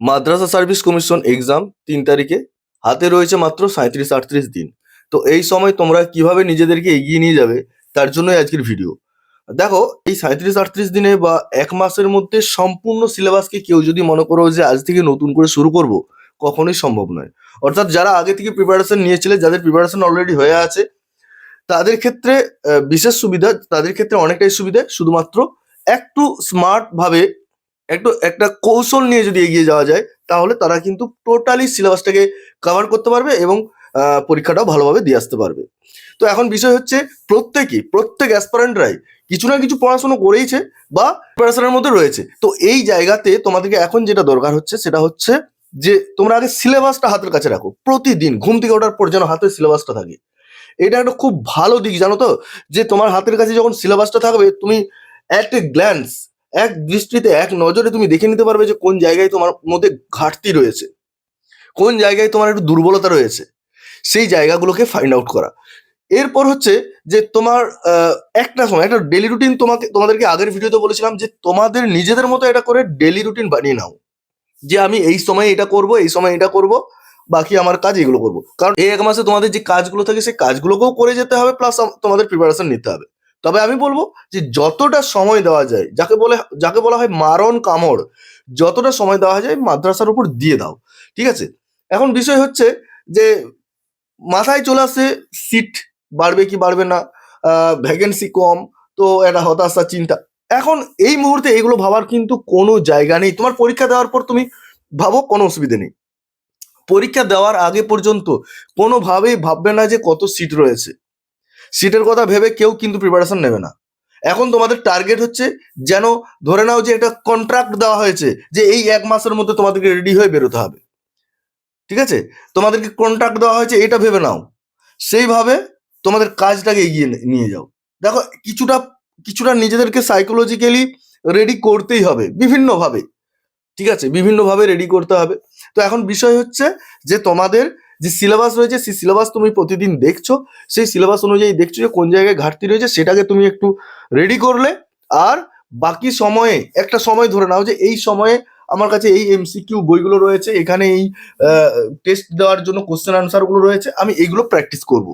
মাদ্রাসা service commission exam তিন তারিখে। হাতে রয়েছে মাত্র সাঁত্রিশ আটত্রিশ দিন। তো এই সময় তোমরা কীভাবে নিজেদেরকে এগিয়ে নিয়ে যাবে, তার জন্যই আজকের ভিডিও দেখো, এই সাঁত্রিশ আটত্রিশ দিনে বা এক মাসের মধ্যে সম্পূর্ণ সিলেবাসকে কেউ যদি মনে করো যে আজ থেকে নতুন করে শুরু করব, কখনোই সম্ভব নয়। অর্থাৎ যারা আগে থেকে প্রিপারেশন নিয়েছিলে, যাদের প্রিপারেশন অলরেডি হয়ে আছে, তাদের ক্ষেত্রে বিশেষ সুবিধা, তাদের ক্ষেত্রে অনেকটাই সুবিধা, শুধুমাত্র একটু স্মার্ট ভাবে একটু, একটা কৌশল নিয়ে যদি এগিয়ে যাওয়া যায়, তাহলে তারা কিন্তু টোটালি সিলেবাসটাকে কভার করতে পারবে এবং পরীক্ষাটাও ভালোভাবে দিয়ে আসতে পারবে। তো এখন বিষয় হচ্ছে প্রত্যেকেই, প্রত্যেক অ্যাসপারেন্টরাই কিছু না কিছু পড়াশুনো করেইছে বা প্রিপারেশনের মধ্যে রয়েছে। তো এই জায়গাতে তোমাদেরকে এখন যেটা দরকার হচ্ছে, সেটা হচ্ছে যে তোমরা আগে সিলেবাসটা হাতের কাছে রাখো। প্রতিদিন, ঘুম থেকে ওঠার পর যেন হাতে সিলেবাসটা থাকে। এটা একটা খুব ভালো দিক, জানো তো? যে তোমার হাতের কাছে যখন সিলেবাসটা থাকবে, তুমি অ্যাট এ গ্ল্যান্স এক দৃষ্টিতে, এক নজরে তুমি দেখে নিতে পারবে যে কোন জায়গায় তোমার মধ্যে ঘাটতি রয়েছে। কোন জায়গায় তোমার একটু দুর্বলতা রয়েছে। সেই জায়গাগুলোকে ফাইন্ড আউট করা। এরপর হচ্ছে যে তোমার একটা সময়, একটা ডেলি রুটিন তোমাকে, তোমাদেরকে আগের ভিডিওতে বলেছিলাম যে তোমাদের নিজেদের মতো এটা করে ডেলি রুটিন বানিয়ে নাও। যে আমি এই সময় এটা করব, এই সময় এটা করব, বাকি আমার কাজ এগুলো করব। কারণ এই এক মাসে তোমাদের যে কাজগুলো থাকে, সেই কাজগুলোকেও করে যেতে হবে প্লাস তোমাদের প্রিপারেশন নিতে হবে। তবে আমি বলব যে যতটা সময় দেওয়া যায়, যাকে বলে, যাকে বলা হয় মারণ কামড়, যতটা সময় দেওয়া যায় মাদ্রাসার উপর দিয়ে দাও, ঠিক আছে? এখন বিষয় হচ্ছে যে মাথায় চলে আসে সিট, বাড়বে কি বাড়বে না ভ্যাকেন্সি কম, তো একটা হতাশা চিন্তা। এখন এই মুহূর্তে এগুলো ভাবার কিন্তু কোনো জায়গা নেই। তোমার পরীক্ষা দেওয়ার পর তুমি ভাবো কোনো অসুবিধে নেই। পরীক্ষা দেওয়ার আগে পর্যন্ত কোনোভাবেই ভাববে না যে কত সিট রয়েছে। সিটের কথা ভেবে কেউ কিন্তু প্রিপারেশন নেবে না। এখন তোমাদের টার্গেট হচ্ছে যেন ধরে নাও যে একটা কন্ট্রাক্ট দেওয়া হয়েছে যে এই এক মাসের মধ্যে তোমাদেরকে রেডি হয়ে বেরোতে হবে। ঠিক আছে? তোমাদেরকে কন্ট্রাক্ট দেওয়া হয়েছে, এটা ভেবে নাও। সেইভাবে তোমাদের কাজটাকে এগিয়ে নিয়ে যাও। দেখো, কিছুটা কিছুটা নিজেদেরকে সাইকোলজিক্যালি রেডি করতেই হবে, বিভিন্নভাবে। ঠিক আছে? বিভিন্নভাবে রেডি করতে হবে। তো এখন বিষয় হচ্ছে যে তোমাদের যে সিলেবাস রয়েছে, সেই সিলেবাস তুমি প্রতিদিন দেখছ, সেই সিলেবাস অনুযায়ী দেখছ যে কোন জায়গায় ঘাটতি রয়েছে, সেটাকে তুমি একটু রেডি করলে। আর বাকি সময়ে, একটা সময় ধরে নাও যে এই সময়ে আমার কাছে এই এমসিকিউ বইগুলো রয়েছে, এখানে এই টেস্ট দেওয়ার জন্য কোশ্চেন আনসারগুলো রয়েছে, আমি এইগুলো প্র্যাকটিস করব।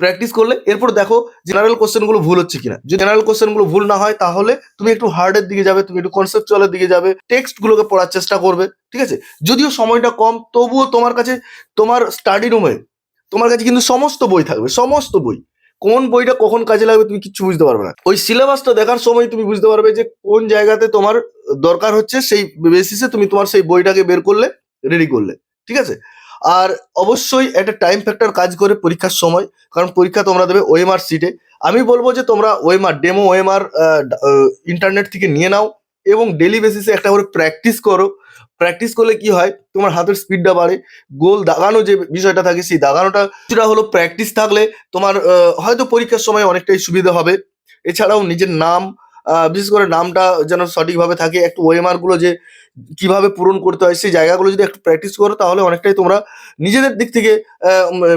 প্র্যাকটিস করলে এরপর দেখো জেনারেল কোশ্চেনগুলো ভুল হচ্ছে কিনা। যদি জেনারেল কোশ্চেনগুলো ভুল না হয়, তাহলে তুমি একটু হার্ডের দিকে যাবে, তুমি একটু কনসেপচুয়ালের দিকে যাবে টেক্সট গুলোকে পড়ার চেষ্টা করবে, ঠিক আছে? যদিও সময়টা কম, তবুও তোমার কাছে, তোমার স্টাডি রুমে তোমার কাছে কিন্তু সমস্ত বই থাকবে, সমস্ত বই। কোন বইটা কখন কাজে লাগবে তুমি কিচ্ছু বুঝতে পারবে না। ওই সিলেবাসটা দেখার সময় তুমি বুঝতে পারবে যে কোন জায়গাতে তোমার দরকার হচ্ছে, সেই বেসিসে তুমি তোমার সেই বইটাকে বের করলে রেডি করলে, ঠিক আছে? আর অবশ্যই একটা টাইম ফ্যাক্টর কাজ করে পরীক্ষার সময়, কারণ পরীক্ষা তোমরা দেবে ওএমআর সিটে আমি বলব যে তোমরা ওএমআর ডেমো ওএমআর ইন্টারনেট থেকে নিয়ে নাও এবং ডেলি বেসিসে একটা করে প্র্যাকটিস করো। প্র্যাকটিস করলে কি হয়? তোমার হাতের স্পিডটা বাড়ে। গোল দাগানো যে বিষয়টা থাকে, সেই দাগানোটা কিছুটা হলো প্র্যাকটিস থাকলে তোমার হয়তো পরীক্ষার সময় অনেকটাই সুবিধা হবে। এছাড়াও নিজের নাম বিশেষ করে নামটা যেন সঠিকভাবে থাকে, একটু ওএমআরগুলো যে কীভাবে পূরণ করতে হয়, সেই জায়গাগুলো যদি একটু প্র্যাকটিস করো, তাহলে অনেকটাই তোমরা নিজেদের দিক থেকে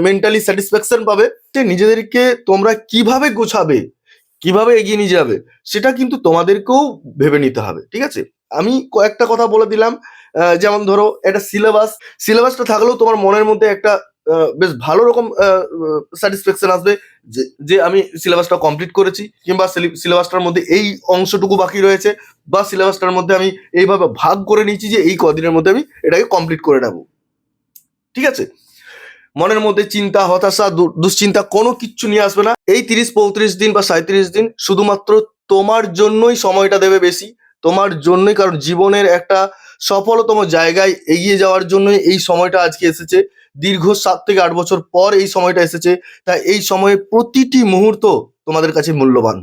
মেন্টালি স্যাটিসফ্যাকশন পাবে। যে নিজেদেরকে তোমরা কীভাবে গোছাবে, কীভাবে এগিয়ে নিয়ে যাবে, সেটা কিন্তু তোমাদেরকেও ভেবে নিতে হবে, ঠিক আছে? আমি কয়েকটা কথা বলে দিলাম যেমন ধরো, একটা সিলেবাস সিলেবাসটা থাকলেও তোমার মনের মধ্যে একটা বেশ ভালো রকম স্যাটিসফ্যাকশন আসবে যে আমি সিলেবাসটা কমপ্লিট করেছি, কিংবা সিলেবাসটার মধ্যে এই অংশটুকু বাকি রয়েছে, বা সিলেবাসটার মধ্যে আমি এইভাবে ভাগ করে নিয়েছি যে এই কদিনের মধ্যে আমি এটাকে কমপ্লিট করে নেব। ঠিক আছে? মনের মধ্যে চিন্তা, হতাশা দুশ্চিন্তা কোনো কিচ্ছু নিয়ে আসবে না। এই তিরিশ, পঁয়ত্রিশ দিন বা সাঁত্রিশ দিন শুধুমাত্র তোমার জন্যই সময়টা দেবে বেশি, তোমার জন্যই, কারণ জীবনের একটা সফলতম জায়গায় এগিয়ে যাওয়ার জন্যই এই সময়টা আজকে এসেছে। দীর্ঘ সাত থেকে আট বছর পর এই সময়টা এসেছে। তাই এই সময়ে প্রতিটি মুহূর্ত তোমাদের কাছে মূল্যবান।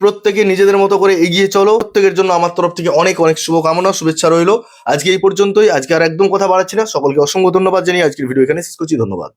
প্রত্যেকে নিজেদের মতো করে এগিয়ে চলো। প্রত্যেকের জন্য আমার তরফ থেকে অনেক অনেক শুভকামনা, শুভেচ্ছা রইল। আজকে এই পর্যন্তই। আজকে আর একদম কথা বাড়াচ্ছি না। সকলকে অসংখ্য ধন্যবাদ জানিয়ে আজকের ভিডিও এখানে শেষ করছি। ধন্যবাদ।